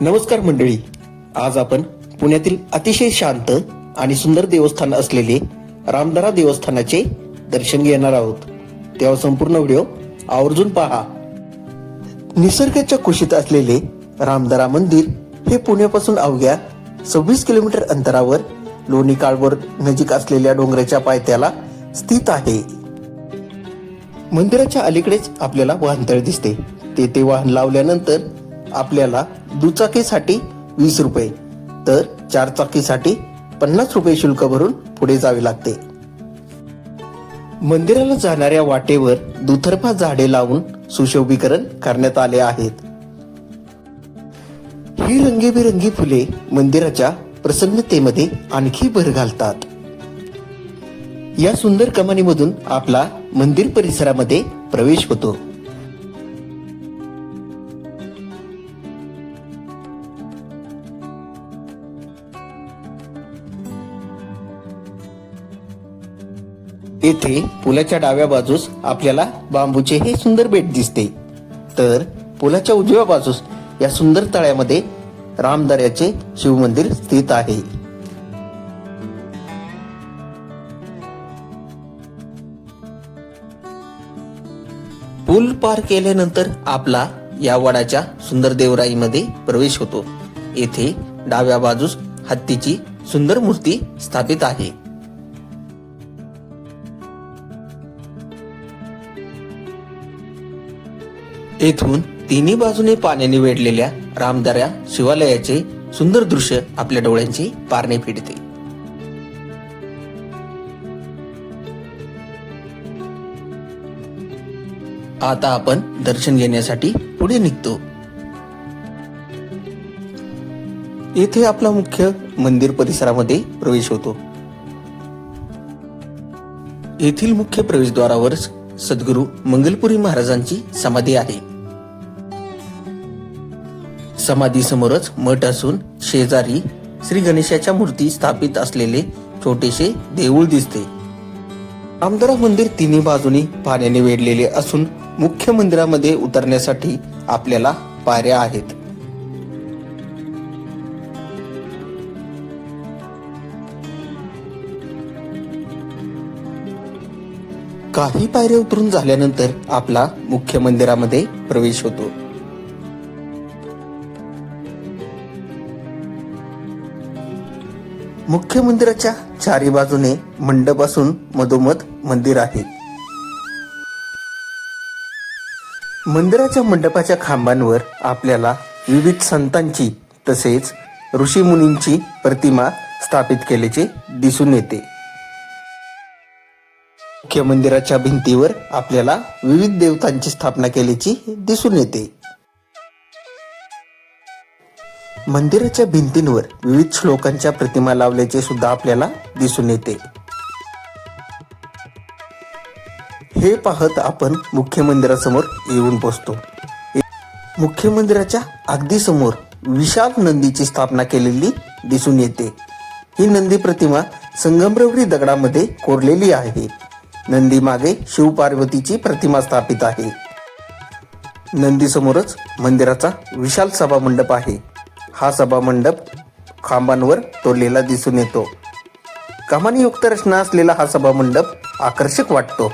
नमस्कार मंडळी. आज आपण पुण्यातील अतिशय शांत आणि सुंदर देवस्थान असलेले रामदरा देवस्थानाचे दर्शन घेणार आहोत. तेव्हा संपूर्ण व्हिडिओ आवर्जून पहा. निसर्गाच्या कुशीत असलेले रामदरा मंदिर हे पुण्यापासून अवघ्या सव्वीस किलोमीटर अंतरावर लोणी काळवर नजीक असलेल्या डोंगराच्या पायथ्याला स्थित आहे. मंदिराच्या अलीकडेच आपल्याला वाहनतळ दिसते. तेथे वाहन लावल्यानंतर आपल्याला दुचाकीसाठी वीस रुपये. तर चारचाकीसाठी पन्नास रुपये शुल्क भरून पुढे जावे लागते. मंदिराला जाणाऱ्या वाटेवर दुतर्फा झाडे लावून सुशोभीकरण करण्यात आले आहेत. ही रंगीबेरंगी फुले मंदिराच्या प्रसन्नतेमध्ये आणखी भर घालतात. या सुंदर कमानीमधून आपला मंदिर परिसरामध्ये प्रवेश होतो. येथे पुलाच्या डाव्या बाजूस आपल्याला बांबूचे हे सुंदर बेट दिसते. तर पुलाच्या उजव्या बाजूस या सुंदर तळ्यामध्ये रामदऱ्याचे शिवमंदिर स्थित आहे. पूल पार केल्यानंतर आपला या वडाच्या सुंदर देवराईमध्ये प्रवेश होतो. येथे डाव्या बाजूस हत्तीची सुंदर मूर्ती स्थापित आहे. येथून तिन्ही बाजूने पाण्याने वेढलेल्या रामदऱ्या शिवालयाचे सुंदर दृश्य आपल्या डोळ्यांची पारणे फिडते. आता आपण दर्शन घेण्यासाठी पुढे निघतो. येथे आपला मुख्य मंदिर परिसरामध्ये प्रवेश होतो. येथील मुख्य प्रवेशद्वारावर सद्गुरू मंगलपुरी महाराजांची समाधी आहे. समाधीसमोरच मठ असून शेजारी श्री गणेशाच्या मूर्ती स्थापित असलेले छोटेसे देऊळ दिसते. रामदरा मंदिर तिन्ही बाजूनी पाण्याने वेढलेले असून मुख्य मंदिरामध्ये उतरण्यासाठी आपल्याला पायऱ्या आहेत. काही पायऱ्या उतरून झाल्यानंतर आपला मुख्य मंदिरामध्ये प्रवेश होतो. मुख्य मंदिराच्या चारी बाजूने मंडप असून मधोमध मंदिर आहे. मंदिराच्या मंडपाच्या खांबांवर आपल्याला विविध संतांची तसेच ऋषीमुनींची प्रतिमा स्थापित केल्याचे दिसून येते. मुख्य मंदिराच्या भिंतीवर आपल्याला विविध देवतांची स्थापना केल्याची दिसून येते. मंदिराच्या भिंतींवर विविध श्लोकांच्या प्रतिमा लावल्याचे सुद्धा आपल्याला दिसून येते. हे पाहत आपण मुख्य मंदिरासमोर येऊन पोचतो मुख्य मंदिराच्या अगदी समोर विशाल नंदीची स्थापना केलेली दिसून येते. ही नंदी प्रतिमा संगमरवरी दगडामध्ये कोरलेली आहे. नंदी मागे शिवपार्वतीची प्रतिमा स्थापित आहे. नंदी समोरच मंदिराचा विशाल सभा मंडप आहे. हा सभा मंडप खांबांवर तोडलेला दिसून येतो. कमानीयुक्त रचना असलेला हा सभा मंडप आकर्षक वाटतो.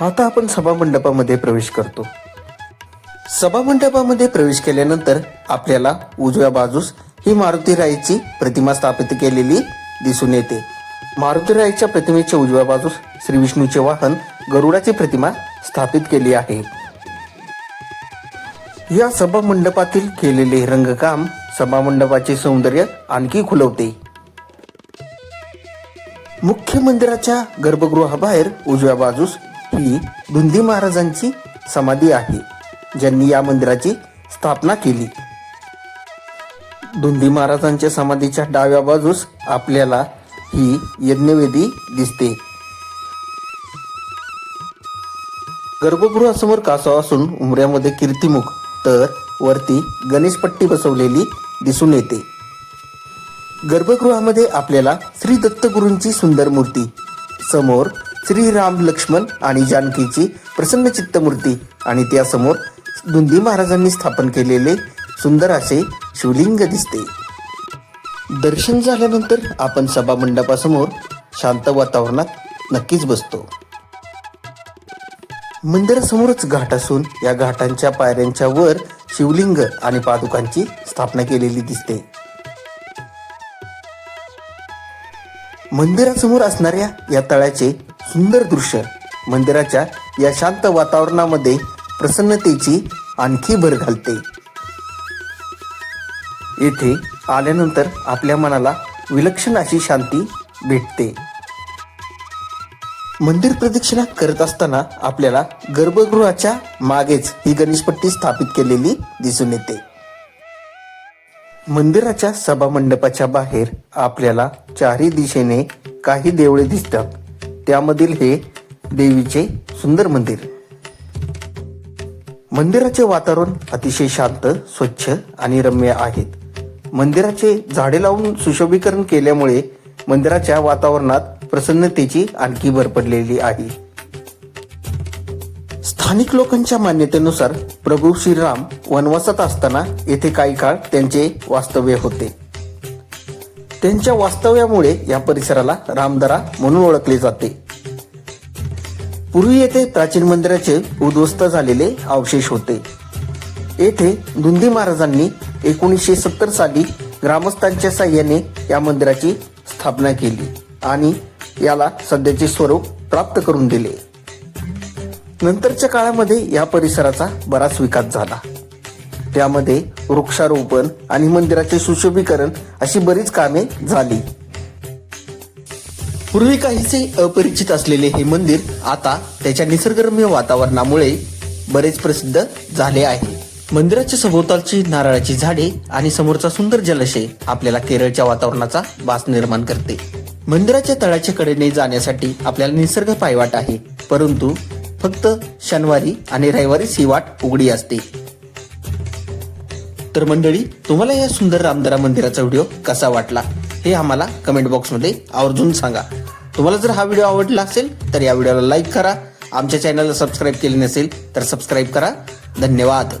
आता आपण सभा मंडपामध्ये प्रवेश करतो. सभा मंडपामध्ये प्रवेश केल्यानंतर आपल्याला उजव्या बाजूस ही मारुती राईची प्रतिमा स्थापित केलेली दिसून येते. मारुती राईच्या प्रतिमेच्या उजव्या बाजूस श्री विष्णूचे वाहन गरुडाची प्रतिमा स्थापित केली आहे. या सभा मंडपातील केलेले रंगकाम सभा मंडपाचे सौंदर्य आणखी खुलवते. मुख्य मंदिराच्या गर्भगृहाबाहेर उजव्या बाजूस ही धुंदी महाराजांची समाधी आहे ज्यांनी या मंदिराची स्थापना केली. धुंदी महाराजांच्या समाधीच्या डाव्या बाजूस आपल्याला ही यज्ञवेदी दिसते. गर्भगृहासमोर कासव असून उमऱ्यामध्ये कीर्तिमुख तर वरती गणेशपट्टी बसवलेली दिसून येते. गर्भगृहामध्ये आपल्याला श्री दत्तगुरूंची सुंदर मूर्ती समोर श्री राम लक्ष्मण आणि जानकीची प्रसन्न चित्त मूर्ती आणि त्यासमोर धुंदी महाराजांनी स्थापन केलेले सुंदर असे शिवलिंग दिसते. दर्शन झाल्यानंतर आपण सभा मंडपासमोर शांत वातावरणात नक्कीच बसतो. मंदिरासमोरच घाट असून या घाटांच्या पायऱ्यांच्या वर शिवलिंग आणि पादुकांची स्थापना केलेली दिसते. मंदिरासमोर असणाऱ्या या तळ्याचे सुंदर दृश्य मंदिराच्या या शांत वातावरणामध्ये प्रसन्नतेची आणखी भर घालते. येथे आल्यानंतर आपल्या मनाला विलक्षण अशी शांती भेटते. मंदिर प्रदक्षिणा करत असताना आपल्याला गर्भगृहाच्या मागेच ही गणेशपट्टी स्थापित केलेली दिसून येते. मंदिराच्या सभा मंडपाच्या बाहेर आपल्याला चारही दिशेने काही देवळे दिसतात. त्यामधील हे देवीचे सुंदर मंदिर. मंदिराचे वातावरण अतिशय शांत स्वच्छ आणि रम्य आहेत मंदिराचे झाडे लावून सुशोभीकरण केल्यामुळे मंदिराच्या वातावरणात प्रसन्नतेची आणखी भर पडलेली आहे. स्थानिक लोकांच्या मान्यतेनुसार प्रभू श्रीराम वनवासात असताना येथे काही काळ त्यांचे वास्तव्य होते. त्यांच्या वास्तव्यामुळे या परिसराला रामदरा म्हणून ओळखले जाते. पूर्वी येथे प्राचीन मंदिराचे उद्ध्वस्त झालेले अवशेष होते. येथे धुंदी महाराजांनी एकोणीसशे सत्तर साली ग्रामस्थांच्या साह्याने या मंदिराची स्थापना केली आणि याला सध्याचे स्वरूप प्राप्त करून दिले. नंतरच्या काळामध्ये या परिसराचा बराच विकास झाला. त्यामध्ये वृक्षारोपण आणि मंदिराचे सुशोभीकरण अशी बरीच कामे झाली. पूर्वी काहीसे अपरिचित असलेले हे मंदिर आता त्याच्या निसर्गरम्य वातावरणामुळे बरेच प्रसिद्ध झाले आहे. मंदिराच्या सभोवतालची नारळाची झाडे आणि समोरचा सुंदर जलाशय आपल्याला केरळच्या वातावरणाचा भास निर्माण करते. मंदिराच्या तळाच्या कडेने जाण्यासाठी आपल्याला निसर्ग पायवाट आहे. परंतु फक्त शनिवारी आणि रविवारीच ही वाट उघडी असते. तर मंडळी तुम्हाला या सुंदर रामदरा मंदिराचा व्हिडिओ कसा वाटला हे आम्हाला कमेंट बॉक्समध्ये आवर्जून सांगा. तुम्हाला जर हा व्हिडिओ आवडला असेल तर या व्हिडिओला लाईक करा. आमच्या चॅनलला सबस्क्राईब केले नसेल तर सबस्क्राईब करा. धन्यवाद.